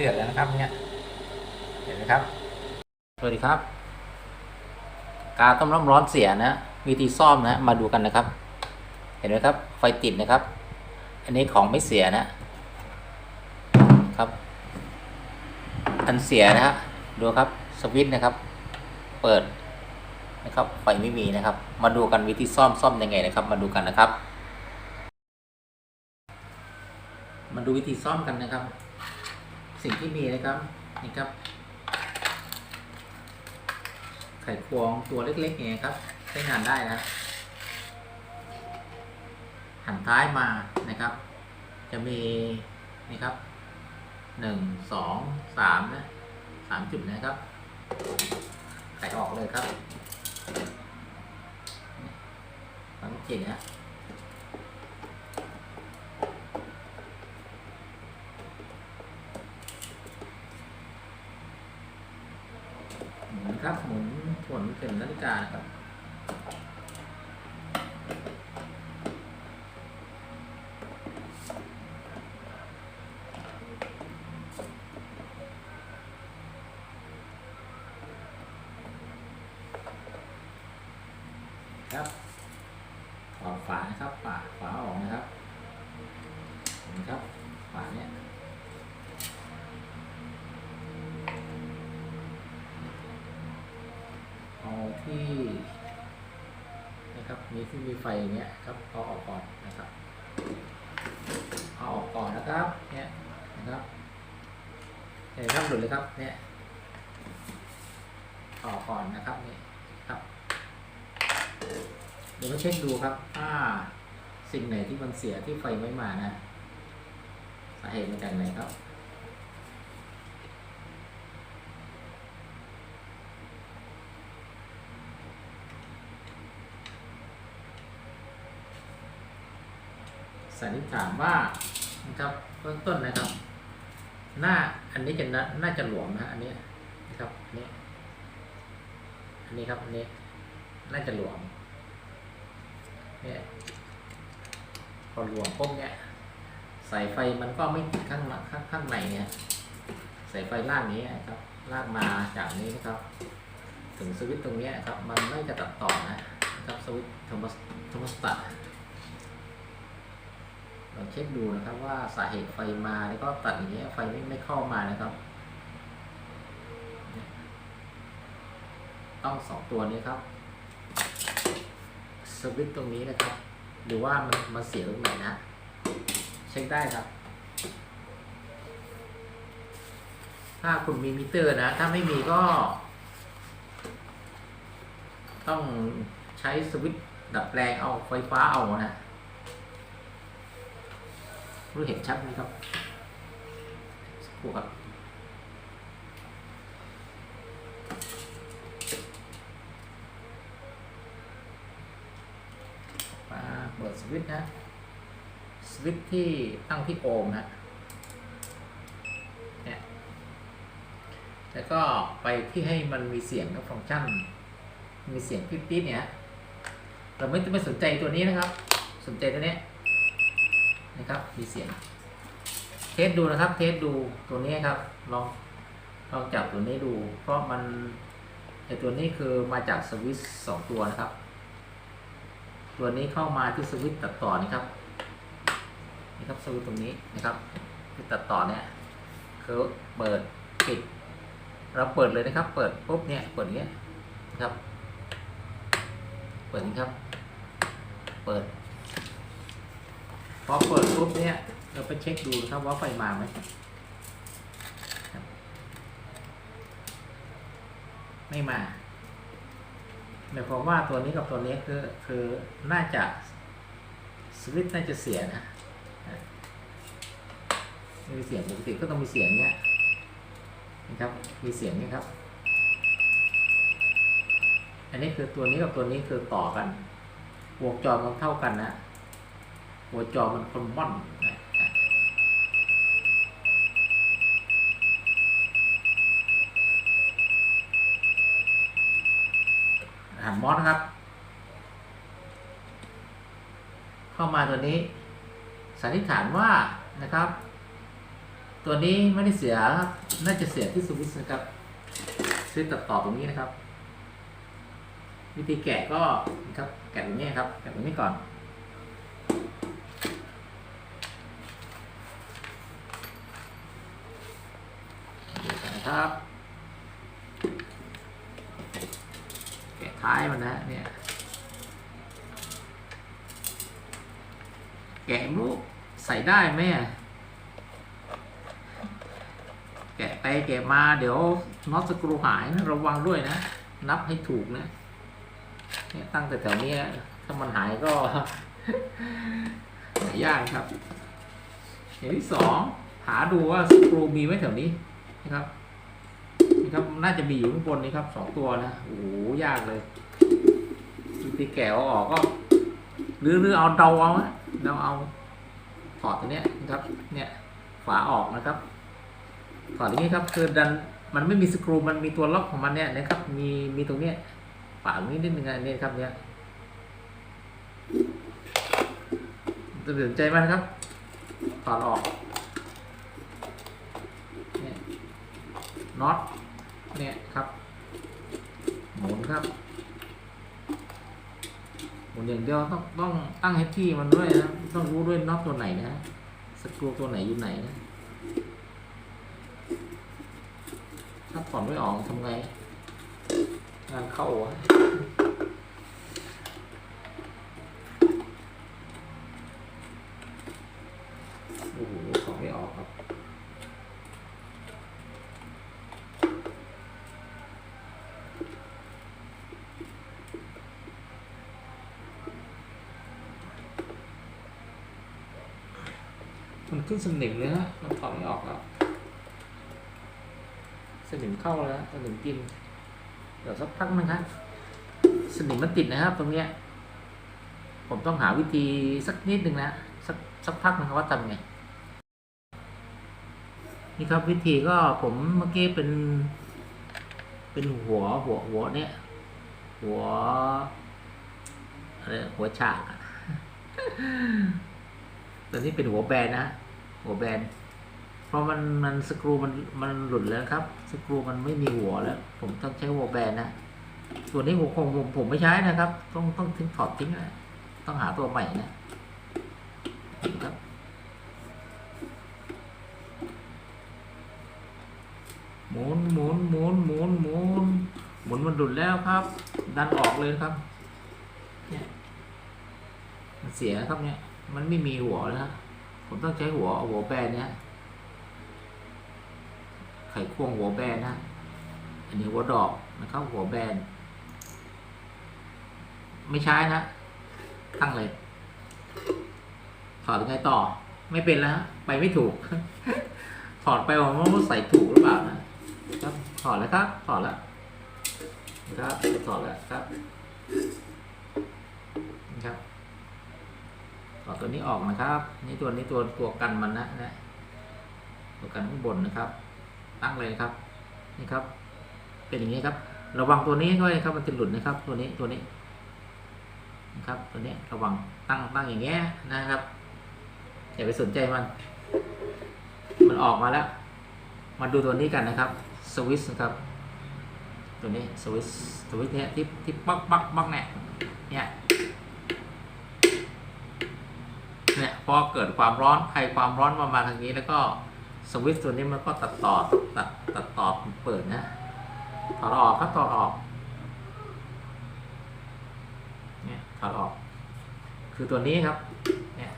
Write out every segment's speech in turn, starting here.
เดือดแล้วนะครับเนี่ยเห็นไหมครับสวัสดีครับ กาต้มน้ำร้อนเสียนะวิธีซ่อมนะมาดูกันนะครับ เห็นไหมครับ ไฟติดนะครับ อันนี้ของไม่เสียนะครับ อันเสียนะฮะดูครับสวิตช์นะครับ เปิดนะครับไฟไม่มีนะครับ มาดูกันวิธีซ่อมซ่อมยังไงนะครับ มาดูกันนะครับ มาดูวิธีซ่อมกันนะครับ สิ่งที่มีนะครับนี่ครับ ไขควงตัวเล็กๆอย่างครับ ใช้งานได้นะหันท้ายมานะครับ จะมีนี่ครับหนึ่งสองสามนะสามจุดนะครับ ไขออกเลยครับฟังจริงนะ หมุนครับหมุ นหมุนเข็มนาฬิกานะครับครับ ที่นะครับมีที่มีไฟอย่างเงี้ยครับเอาออกก่อนนะครับเอาออกก่อนนะครับเนี่ยนะครับเห็นครับหลุดเลยครับเนี่ยอออกก่อนนะครับนี่ครับเดี๋ยวมาเช็คดูครับถ้าสิ่งไหนที่มันเสียที่ไฟไม่มานะสาเหตุมาจากไหนครับ สันนิษฐานว่านะครับเบื้องต้นนะครับ หน้าอันนี้จะน่าจะหลวมนะอันนี้นะครับอันนี้อันนี้ครับอันนี้น่าจะหลวมเนี่ยพอหลวมปุ๊บเนี่ยสายไฟมันก็ไม่ติดข้างข้างข้างในเนี่ยสายไฟล่างนี้นะครับลากมาจากนี้นะครับ ถึงสวิตช์ตรงนี้ครับมันไม่จะตัดต่อนะครับสวิตช์โทมัสโท มัสตัดเราเช็คดูนะครับว่าสาเหตุไฟมาแล้วก็ตัดอย่างเงี้ยไฟไม่ไม่เข้ามานะครับ ต้องสองตัวนี้ครับสวิตตรงนี้นะครับ หรือว่ามันมันเสียตรงไหนนะ เช็คได้ครับ ถ้าคุณมีมิเตอร์นะ ถ้าไม่มีก็ ต้องใช้สวิตดัดแปลงเอาไฟฟ้าเอานะ รู้เห็นชัดไหมครับสักครู่ครับมาเปิดสวิตช์นะสวิตช์ที่ตั้งที่โอห์มนะเนี่ยแล้วก็ไปที่ให้มันมีเสียงนะฟังก์ชัน มีเสียงปิ๊บๆเนี่ยเราไม่ต้องไปสนใจตัวนี้นะครับ สนใจตัวเนี้ย นะครับ มีเสียง เทสดูนะครับ เทสดูตัวนี้ครับ ลอง ลองจับตัวนี้ดู เพราะมันไอตัวนี้คือมาจากสวิตสองตัวนะครับ ตัวนี้เข้ามาที่สวิตตัดต่อนี่ครับ นี่ครับสวิตตรงนี้นะครับที่ตัดต่อเนี่ยคือเปิดปิด เราเปิดเลยนะครับ เปิดปุ๊บเนี่ย เปิดเงี้ยนะครับ เปิดนี้ครับ เปิด อเปิดปุ๊บเนี่ยเราไปเช็คดูนะครับว่าไฟมาไหมไม่มาหมายความว่าตัวนี้กับตัวนี้คือคือน่าจะสวิตช์น่าจะเสียนะไม่มีเสียงปกติก็ต้องมีเสียงเนี้ยนะครับมีเสียงเนี้ยครับ อันนี้คือตัวนี้กับตัวนี้คือต่อกันวงจรมันเท่ากันนะ หัวจอมันคอมมอนนะหันมอสครับ เข้ามาตัวนี้ สันนิษฐานว่านะครับ ตัวนี้ไม่ได้เสียครับ น่าจะเสียที่สวิตช์นะครับซื้อตัดต่อตรงนี้นะครับ วิธีแกะก็นะครับ แกะตรงนี้ครับ แกะตรงนี้ก่อน ดูกันนะ ครับแกะท้ายมันนะเนี่ย แกะมุกใส่ได้ไหมแกะไปแกะมาเดี๋ยวน็อตสกรูหายนะระวังด้วยนะ นับให้ถูกนะเนี่ยตั้งแต่แถวนี้ถ้ามันหายก็หายากครับ อย่างที่สองหาดูว่าสกรูมีไว้แถวนี้นะครับ น่าจะมีอยู่ข้างบนนี้ครับสองตัวนะโอ้โหยากเลยวิธีแกะเออกก็หรือหรือเอาเดาเอาอะเดาเอาถอดตัวเนี้ยนะครับ เนี่ยฝาออกนะครับถอดอย่างนี้ครับคือดันมันไม่มีสกรูมันมีตัวล็อกของมันเนี่ยนะครับ มีมีตรงเนี้ยฝาตรงนี้นิดนึงอันนี้ครับเนี่ยจะสนใจมันครับถอดออกเนี่ยน็อต เนี่ยครับ หมุนครับ หมุนอย่างเดียวต้องต้องตั้งให้ที่มันด้วยนะต้องรู้ด้วยน็อตตัวไหนนะสกรูตัวไหนอยู่ไหนนะถ้าถอนไม่ออกทำไงงานเข้าวะโอ้โหถอดไม่ออกครับ มันขึ้นสนิมเลยนะมันถอดไม่ออกแล้วสนิมเข้าแล้วสนิมกิน เดี๋ยวสักพักนึงครับสนิมมันติดนะครับ ตรงเนี้ย ผมต้องหาวิธีสักนิดหนึ่งนะสักสักพักนึงครับว่าทำไงนี่ครับวิธีก็ผมเมื่อกี้เป็น เป็นหัวหัวหัวเนี่ย หัวอะไรหัวฉากอะตอนนี้เป็นหัวแบนนะ หัวแบนเพราะมันมันสกรูมันมันหลุดแล้วครับ สกรูมันไม่มีหัวแล้ว ผมต้องใช้หัวแบนนะส่วนนี้หัวคงผมผมไม่ใช้นะครับ ต้องต้องทิ้งถอดทิ้งนะต้องหาตัวใหม่นะครับหมุนหมุนหมุนหมุนหมุนหมุนมันหลุดแล้วครับ ดันออกเลยครับเนี่ยมันเสียครับเนี่ย มันไม่มีหัวแล้ว ผมต้องใช้หัวหัวแบนเนี่ยไขควงหัวแบนนะอันนี้หัวดอกนะครับหัวแบน ไม่ใช้นะตั้งเลยถอดยังไงต่อ ไม่เป็นแล้วไปไม่ถูก ถอดไปว่ามันใส่ถูกหรือเปล่านะครับถอดแล้วครับถอดแล้วครับถอดแล้วครับ อดตัวนี้ออกนะครับ นี่ตัวนี้ตัวตัวกันมันนะนะตัวกันข้างบนนะครับ ตั้งเลยครับ นี่ครับ เป็นอย่างนี้ครับ ระวังตัวนี้ด้วยครับมันจะหลุดนะครับ ตัวนี้ตัวนี้นะครับ ตัวนี้ระวังตั้งตั้งอย่างเงี้ยนะครับอย่าไปสนใจมัน มันออกมาแล้ว มาดูตัวนี้กันนะครับสวิสนะครับ ตัวนี้สวิสสวิสเนี่ยที่ที่ปักปักปักเนี่ยเนี่ย เนี่ยพอเกิดความร้อนไอความร้อนมามาทางนี้แล้วก็สวิตช์ตัวนี้มันก็ตัดต่อตัดตัดต่อเปิดนะถอดออกครับถอดออกเนี่ยถอดออก คือตัวนี้ครับเนี่ย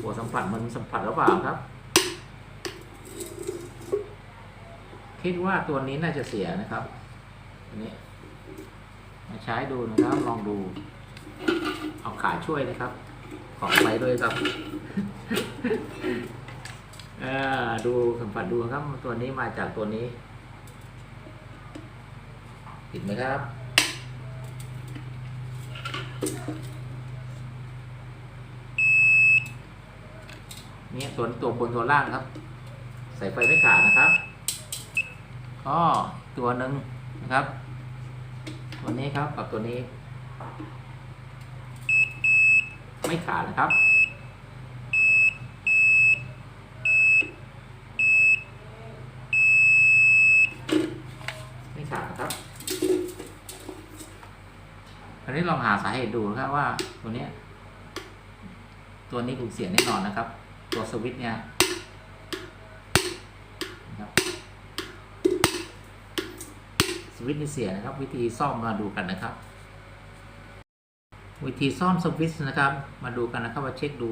หัวสัมผัสมันสัมผัสหรือเปล่าครับ คิดว่าตัวนี้น่าจะเสียนะครับอันนี้มาใช้ดูนะครับ ลองดู เอาขาช่วยนะครับ ขอไปด้วยครับดูสัมผัสดูครับ ตัวนี้มาจากตัวนี้ติดไหมครับ เนี่ยตัวตัวบนตัวล่างครับ ใส่ไฟไม่ขาดนะครับก็ตัวหนึ่งนะครับ ตัวนี้ครับกับตัวนี้ ไม่ขาดนะครับไม่ขาดครับอันนี้ลองหาสาเหตุดูนะครับว่าตัวนี้ตัวนี้ถูกเสียแน่นอนนะครับ ตัวสวิตเนี่ยสวิตช์เสียนะครับ วิธีซ่อมมาดูกันนะครับ วิธีซ่อมสวิตช์นะครับ มาดูกันนะครับว่าเช็คดู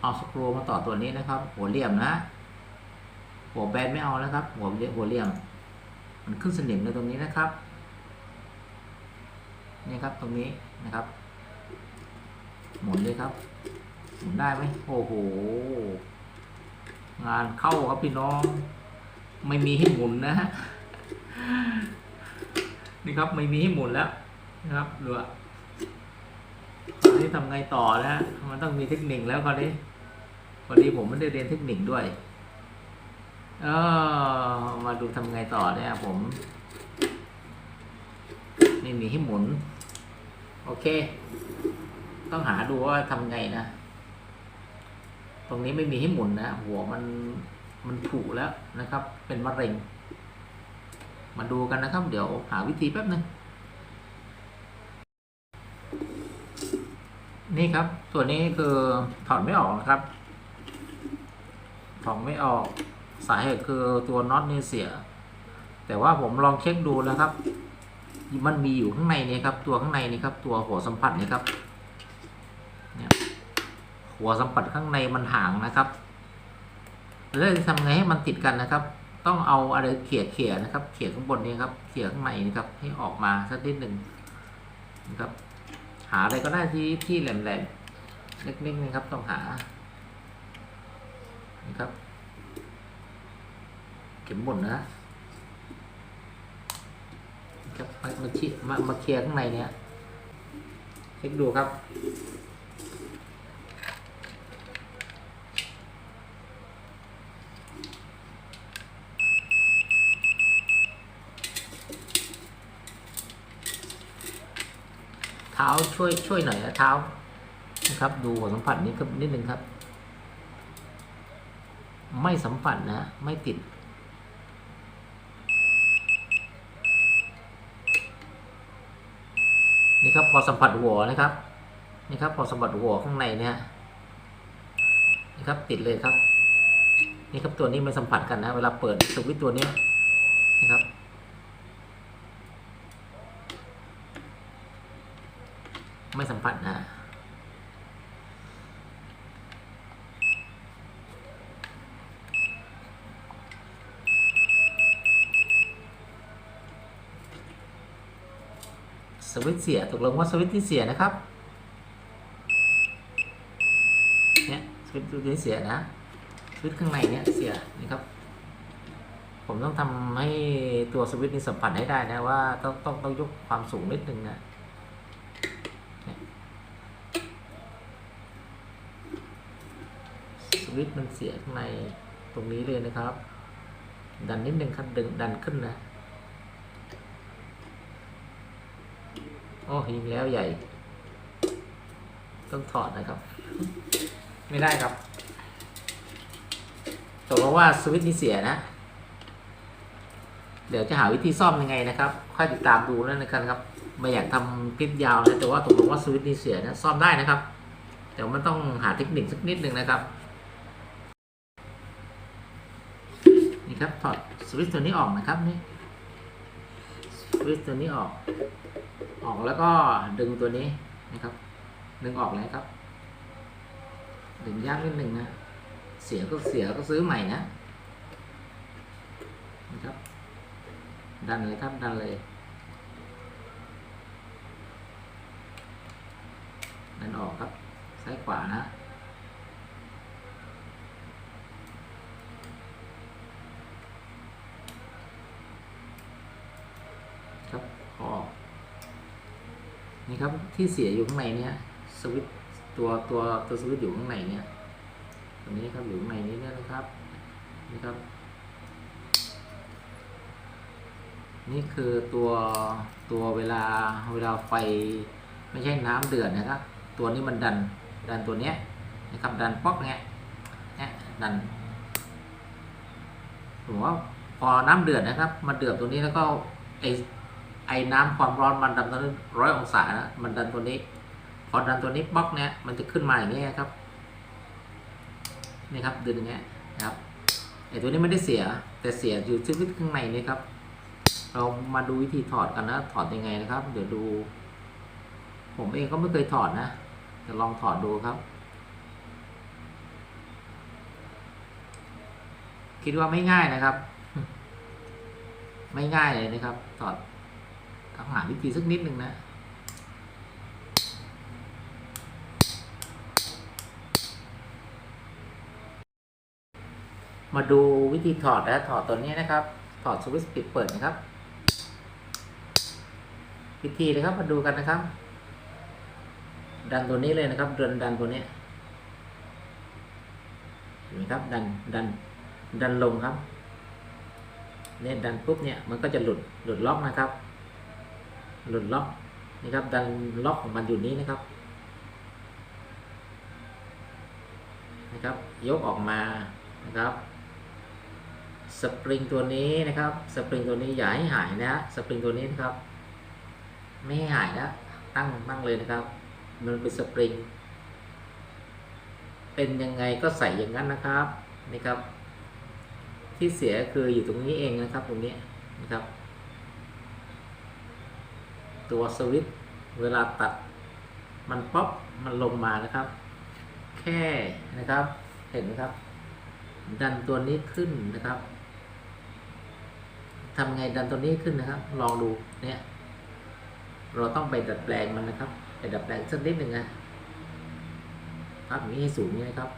เอาสกรูมาต่อตัวนี้นะครับ หัวเหลี่ยมนะ หัวแบนไม่เอานะครับ หัวเรียหัวเหลี่ยม มันขึ้นสนิมในตรงนี้นะครับ นี่ครับตรงนี้นะครับ หมุนเลยครับหมุนได้ไหมโอ้โห งานเข้าครับพี่น้อง ไม่มีให้หมุนนะฮะนี่ครับไม่มีให้หมุนแล้วนะครับเรือ คราวนี้ทำไงต่อนะฮะมันต้องมีเทคนิคแล้วคราวนี้พอดีผมไม่ได้เรียนเทคนิคด้วยเออมาดูทำไงต่อเนี่ยผมไม่มีให้หมุน โอเค ต้องหาดูว่าทำไงนะ ตรงนี้ไม่มีให้หมุนนะ หัวมันมันผุแล้วนะครับ เป็นมะเร็ง มาดูกันนะครับ เดี๋ยวหาวิธีแป๊บนึง นี่ครับตัวนี้คือถอดไม่ออกนะครับ ถอดไม่ออก สาเหตุคือตัวน็อตนี่เสีย แต่ว่าผมลองเช็คดูแล้วครับ มันมีอยู่ข้างในนี่ครับ ตัวข้างในนี่ครับ ตัวหัวสัมผัสนี่ครับเนี่ยหัวสัมผัสข้างในมันห่างนะครับแล้วจะทำไงให้มันติดกันนะครับ ต้องเอาอะไรเขี่ยเขี่ยนะครับ เขี่ยข้างบนนี่ครับ เขี่ยข้างในนี่ครับ ให้ออกมาสักนิดหนึ่งนะครับ หาอะไรก็ได้ที่ที่แหลมๆเล็กๆนะครับต้องหานะครับ เข็มบนนะครับมามาชี้มามาเคลียร์ข้างในเนี้ยเช็คดูครับ ท้าช่วยช่วยหน่อยนะเท้านะครับ ดูหัวสัมผัสนี้ครับนิดนึงครับ ไม่สัมผัสนะ ไม่ติด นี่ครับพอสัมผัสหัวนะครับ นี่ครับพอสัมผัสหัวข้างในเนี่ยนี่ครับติดเลยครับ นี่ครับตัวนี้ไม่สัมผัสกันนะ เวลาเปิดสวิตตัวนี้นะครับ ไม่สัมผัสนะสวิตเสียตกลงว่าสวิตที่เสียนะครับ เนี่ยสวิตตัวนี้เสียนะ สวิตข้างในเนี่ยเสียนี่ครับ ผมต้องทำให้ตัวสวิตนี้สัมผัสให้ได้นะว่าต้องต้องต้องยกความสูงนิดนึงนะเนี่ย สวิตมันเสียข้างในตรงนี้เลยนะครับ ดันนิดนึงครับดึงดันขึ้นนะโอ้ยิงแล้วใหญ่ ต้องถอดนะครับ ไม่ได้ครับตกลงว่าสวิตช์นี้เสียนะ เดี๋ยวจะหาวิธีซ่อมยังไงนะครับ ค่อยติดตามดูแล้วนะครับครับไม่อยากทำคลิปยาวนะแต่ว่าตกลงว่าสวิตช์นี้เสียนะซ่อมได้นะครับ แต่มันต้องหาเทคนิคสักนิดหนึ่งนะครับ นี่ ครับถอดสวิตช์ตัวนี้ออกนะครับนี่สวิตช์ตัวนี้ออก ออกแล้วก็ดึงตัวนี้นะครับ ดึงออกเลยครับ ดึงยากนิดหนึ่งนะ เสียก็เสียก็ซื้อใหม่นะนะครับ ดันเลยครับดันเลยดันออกครับซ้ายขวานะ ครับพ ออก นี่ครับที่เสียอยู่ข้างในเนี่ยสวิตตัวตัวตัวสวิตอยู่ข้างในเนี่ยตรงนี้ครับอยู่ข้างในนี้เนี่ยนะครับนี่ครับ นี่คือตัวตัวเวลาเวลาไฟไม่ใช่น้ำเดือดนะครับ ตัวนี้มันดันดันตัวเนี้ยนะครับดันป๊อกเนี้ยเนี่ยดันผมว่าพอน้ำเดือดนะครับมันเดือดตัวนี้แล้วก็ไอ ไอ้น้ำความร้อนมันดันตอนนี้ร้อยองศานะมันดันตัวนี้ พอดันตัวนี้บล็อกเนี้ยมันจะขึ้นมาอย่างนี้ครับนี่ครับดึงอย่างเงี้ยนะครับไอ้ตัวนี้ไม่ได้เสียแต่เสียอยู่ที่ข้างในนี่ครับ เรามาดูวิธีถอดกันนะถอดยังไงนะครับ เดี๋ยวดู ผมเองก็ไม่เคยถอดนะจะลองถอดดูครับ คิดว่าไม่ง่ายนะครับ ไม่ง่ายเลยนะครับ ถอด ต้องหาวิธีสักนิดหนึ่งนะมาดูวิธีถอดนะถอดตัวนี้นะครับ ถอดสวิตช์ปิดเปิดนะครับ วิธีนะครับมาดูกันนะครับ ดันตัวนี้เลยนะครับ ดันดันตัวนี้เห็นไหมครับ ดันดันดันลงครับเนี่ยดันปุ๊บเนี่ยมันก็จะหลุดหลุดล็อกนะครับ หลุดล็อกนี่ครับดันล็อกของมันอยู่นี้นะครับนะครับ ยกออกมานะครับสปริงตัวนี้นะครับสปริงตัวนี้อย่าให้หายนะฮะสปริงตัวนี้นะครับ ไม่ให้หายนะตั้งตั้งเลยนะครับ มันเป็นสปริง เป็นยังไงก็ใส่อย่างนั้นนะครับนี่ครับ ที่เสียคืออยู่ตรงนี้เองนะครับตรงนี้นะครับ ตัวสวิตเวลาตัดมันป๊อปมันลงมานะครับ แค่นะครับเห็นไหมครับ ดันตัวนี้ขึ้นนะครับทำไงดันตัวนี้ขึ้นนะครับ ลองดูเนี่ย เราต้องไปดัดแปลงมันนะครับไปดัดแปลงสักนิดหนึ่งนะพับอย่างนี้ให้สูงนี่นะครับ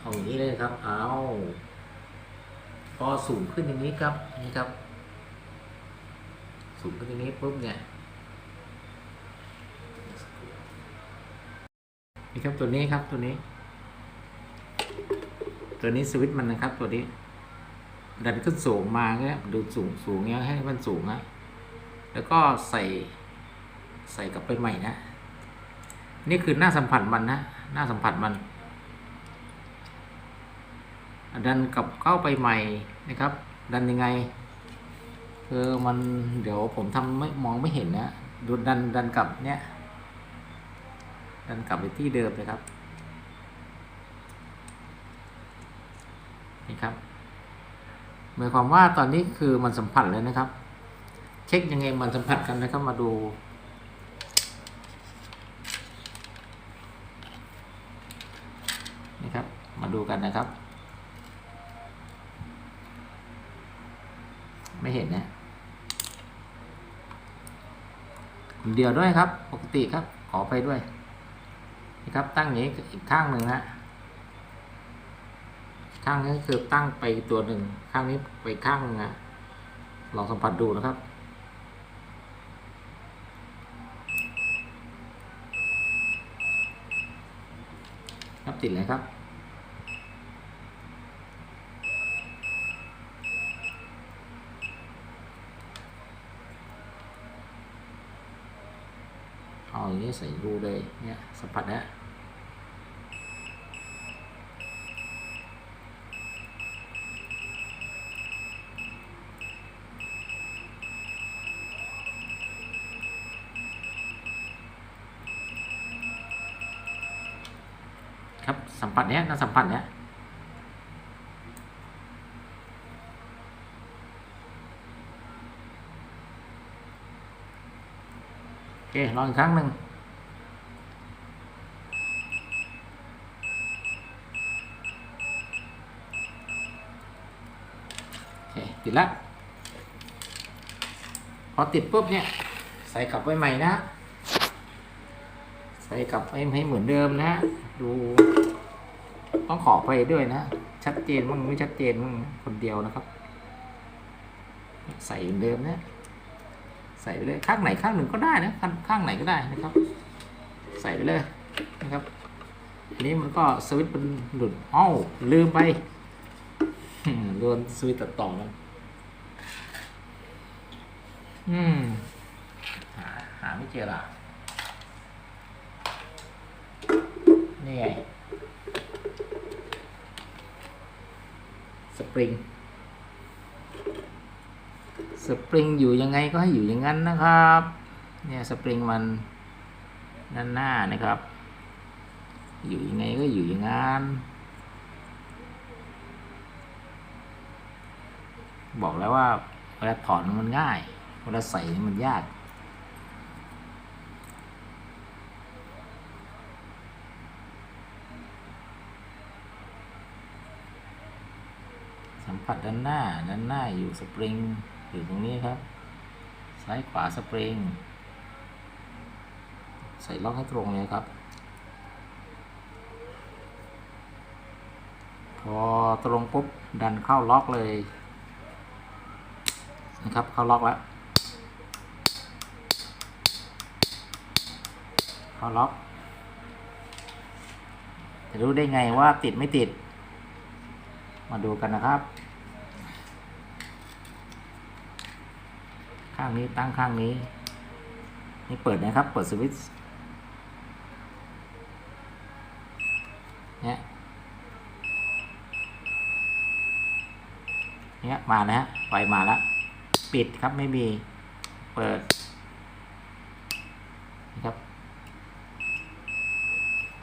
เอาอย่างนี้เลยครับเอาพอสูงขึ้นอย่างนี้ครับนี่ครับ สูงขึ้นอย่างนี้ปุ๊บเนี่ย นี่ครับตัวนี้ครับตัวนี้ ตัวนี้สวิตช์มันนะครับ ตัวนี้ดันขึ้นสูงมาเงี้ยดูสูงสูงเงี้ยให้มันสูงนะแล้วก็ใส่ใส่กลับไปใหม่นะ นี่คือหน้าสัมผัสมันนะหน้าสัมผัสมัน ดันกลับเข้าไปใหม่นะครับ ดันยังไงคือมันเดี๋ยวผมทำไม่มองไม่เห็นนะดูดันดันกลับเนี้ย ดันกลับไปที่เดิมเลยครับ นี่ครับหมายความว่าตอนนี้คือมันสัมผัสเลยนะครับ เช็คยังไงมันสัมผัสกันนะครับมาดูนี่ครับ มาดูกันนะครับ ไม่เห็นนะเดียวด้วยครับ ปกติครับ ขอไปด้วย ครับตั้งอย่างนี้อีกข้างหนึ่งนะข้างนี้คือตั้งไปตัวหนึ่งข้างนี้ไปข้างหนึงนะลองสัมผัสดูนะครับ ครับติดเลยครับ เอาอย่างนี้ใส่รูเลยเนี่ยสัมผัสนะครับสัมผัสเนี้ยนะสัมผัสเนี้ย เคลองอีกครั้งหนึ่งโอเคติดละพอติดปุ๊บเนี่ย ใส่กลับไว้ใหม่นะ ใส่กลับไปให้เหมือนเดิมนะ ดูต้องขอไปด้วยนะ ชัดเจนมั่งไม่ชัดเจนมั่งคนเดียวนะครับ ใส่เหมือนเดิมนะ ใส่ไปเลยข้างไหนข้างหนึ่งก็ได้นะข้างข้างไหนก็ได้นะครับ ใส่ไปเลยนะครับอันนี้มันก็สวิตช์มันหลุดอ้าวลืมไปโดนสวิตช์ตัดต่อแล้วอืมหาหาไม่เจอละนี่ไงสปริง สปริงอยู่ยังไงก็ให้อยู่อย่างนั้นนะครับ เนี่ยสปริงมันด้านหน้านะครับ อยู่ยังไงก็อยู่อย่างนั้นบอกแล้วว่าเวลาถอนมันง่าย เวลาใส่มันยาก สัมผัสด้านหน้า ด้านหน้าอยู่สปริง อยู่ตรงนี้ครับ ซ้ายขวาสปริง ใส่ล็อกให้ตรงเลยครับ พอตรงปุ๊บ ดันเข้าล็อกเลยนะครับ เข้าล็อกแล้ว เข้าล็อกจะรู้ได้ไงว่าติดไม่ติด มาดูกันนะครับ ข้างนี้ตั้งข้างนี้ นี่เปิดนะครับ เปิดสวิตช์เนี่ยเนี่ยมาแล้วฮะไฟมาแล้ว ปิดครับไม่มีเปิดนะครับ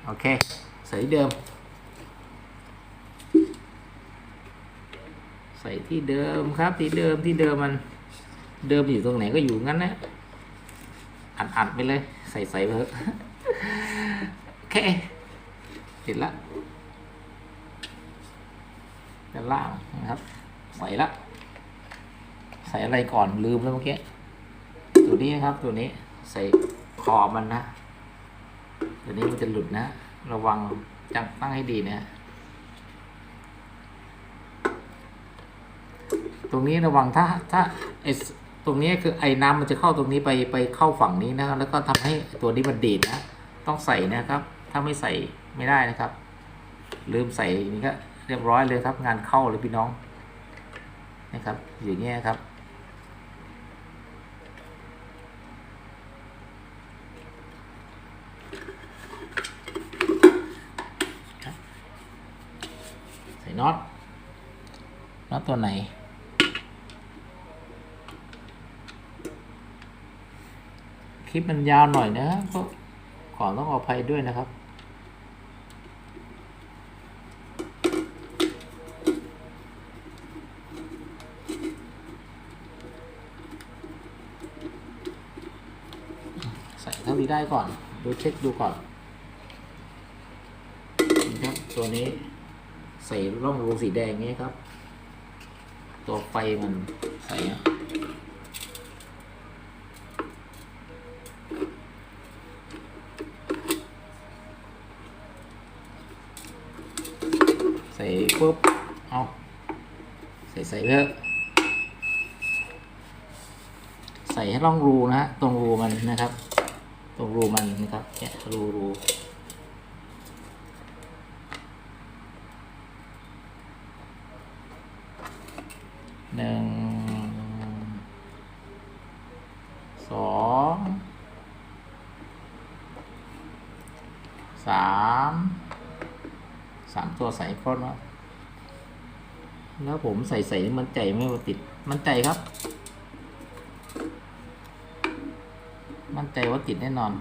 โอเคใส่เดิม ใส่ที่เดิมครับที่เดิมที่เดิมมัน เดิมอยู่ตรงไหนก็อยู่งั้นนะอัดอัดไปเลย ใส่ใส่ไปเถอะโอเคเสร็จละด้านล่างนะครับ ใส่ละ ใส่อะไรก่อนลืมแล้วเมื่อกี้ตัวนี้นะครับตัวนี้ใส่ขอบมันนะตัวนี้มันจะหลุดนะ ระวังจังตั้งให้ดีนะตรงนี้ระวังถ้าถ้าไอส ตรงนี้คือไอ้น้ำมันจะเข้าตรงนี้ไปไปเข้าฝั่งนี้นะครับ แล้วก็ทำให้ตัวนี้มันดีดนะ ต้องใส่นะครับ ถ้าไม่ใส่ไม่ได้นะครับ ลืมใส่นี่ก็เรียบร้อยเลยครับ งานเข้าเลยพี่น้องนะครับ อย่างเงี้ยครับใส่น็อตน็อตตัวไหน ลิปมันยาวหน่อยนะก็ขอต้องออภัยด้วยนะครับ ใส่เท่าที่ได้ก่อน ดูเช็คดูก่อนนะครับตัวนี้ใส่ร่องรูสีแดงนี้ครับ ตัวไฟมันใส่อะใส่ปุ๊บ เอาใส่ใส่เยอะใส่ให้ ร่องรูนะฮะตรงรูมันนะครับ ตรงรูมันนะครับเนี่ยรูรูหนึ่งสองสามสามตัวใส่ครบแล้วแล้วผมใส่ใส่มันใจไม่ว่าติดมันใจครับ ใจว่าติดแน่นอน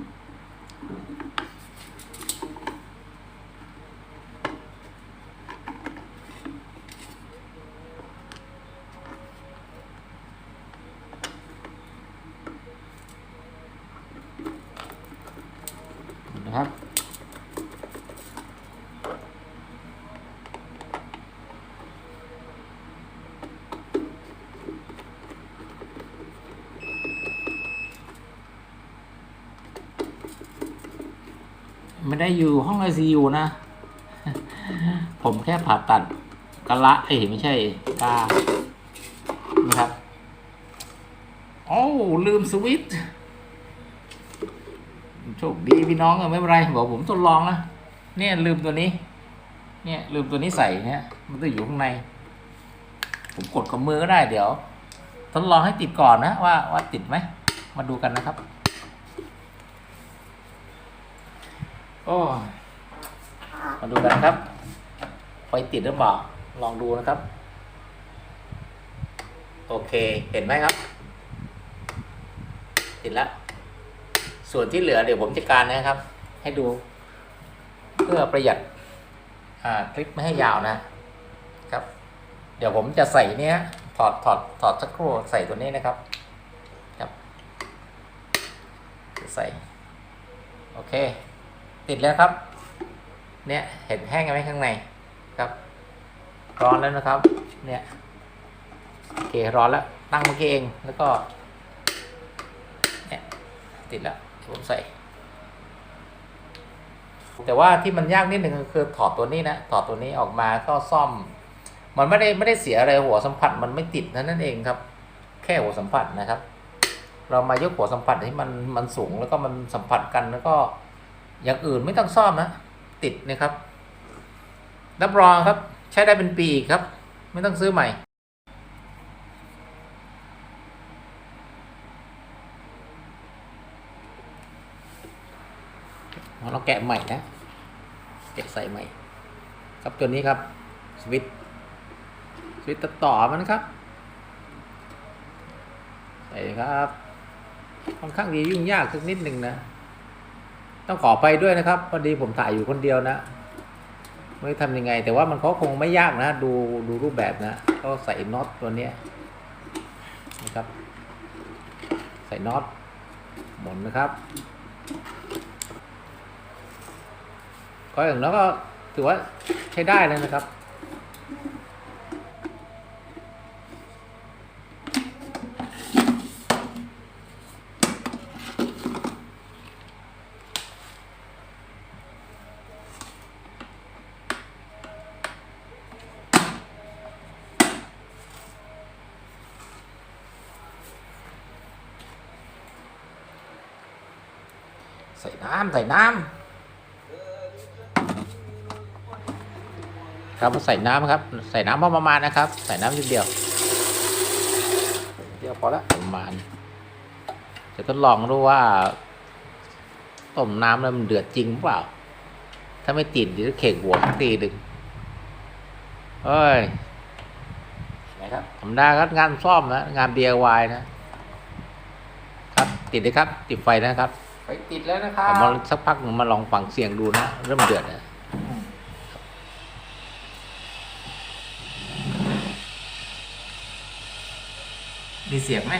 อยู่ห้องไอซียูนะ ผมแค่ผ่าตัดกะละเอ้ยไม่ใช่กานะครับโอ้ลืมสวิตช์โชคดีพี่น้องอะไม่เป็นไรบอกผมทดลองนะเนี่ยลืมตัวนี้ เนี่ยลืมตัวนี้ใส่เนี่ยมันต้องอยู่ข้างใน ผมกดกับมือก็ได้เดี๋ยวทดลองให้ติดก่อนนะว่าว่าติดไหม มาดูกันนะครับ โอ้ยมาดูกันครับไฟติดหรือเปล่า ลองดูนะครับ โอเค เห็นไหมครับ ติดแล้ว ส่วนที่เหลือเดี๋ยวผมจัดการนะครับ ให้ดู เพื่อประหยัดคลิปไม่ให้ยาวนะครับ เดี๋ยวผมจะใส่เนี้ย ถอดถอดถอดสักครู่ใส่ตัวนี้นะครับ ครับจะใส่ โอเค ติดแล้วครับ เนี่ยเห็นแห้งไหมข้างในครับ ร้อนแล้วนะครับ เนี่ยโอเคร้อนแล้วตั้งเมื่อกี้เองแล้วก็ เนี่ยติดแล้วผมใส่ แต่ว่าที่มันยากนิดหนึ่งคือถอดตัวนี้นะถอดตัวนี้ออกมาก็ซ่อม มันไม่ได้ไม่ได้เสียอะไรหัวสัมผัสมันไม่ติดนั่นนั่นเองครับ แค่หัวสัมผัสนะครับ เรามายกหัวสัมผัสให้มันมันสูงแล้วก็มันสัมผัสกันแล้วก็ อย่างอื่นไม่ต้องซ่อมนะ ติดนะครับรับรองครับ ใช้ได้เป็นปีอีกครับ ไม่ต้องซื้อใหม่ เราแกะใหม่นะแกะใส่ใหม่ ครับตัวนี้ครับ สวิตสวิตต่อมันครับ ใส่ครับค่อนข้างดียุ่งยากสักนิดหนึ่งนะ ต้องขอไปด้วยนะครับพอดีผมถ่ายอยู่คนเดียวนะ ไม่ทำยังไง แต่ว่ามันเขาคงไม่ยากนะ ดูดูรูปแบบนะ ก็ใส่น็อตตัวนี้นะครับ ใส่น็อตหมุนนะครับก็อย่างนั้นก็ถือว่าใช้ได้เลยนะครับ ใส่น้ำใส่น้ำครับใส่น้ำครับ ใส่น้ำพอประมาณนะครับ ใส่น้ำนิดเดียวเดียวพอละประมาณจะทดลองดูว่าต้มน้ำแล้วมันเดือดจริงหรือเปล่า ถ้าไม่ติดเดี๋ยวจะเข่งหัวมันตีดึงเอ้ยนะครับธรรมดาครับงานซ่อมนะงาน DIY นะครับ ติดเลยครับ ติดไฟนะครับ ไปติดแล้วนะครัแต่บมาสักพักหนึ่งมาลองฟังเสียงดูนะเริ่มเดือดนะมีเสียงไหม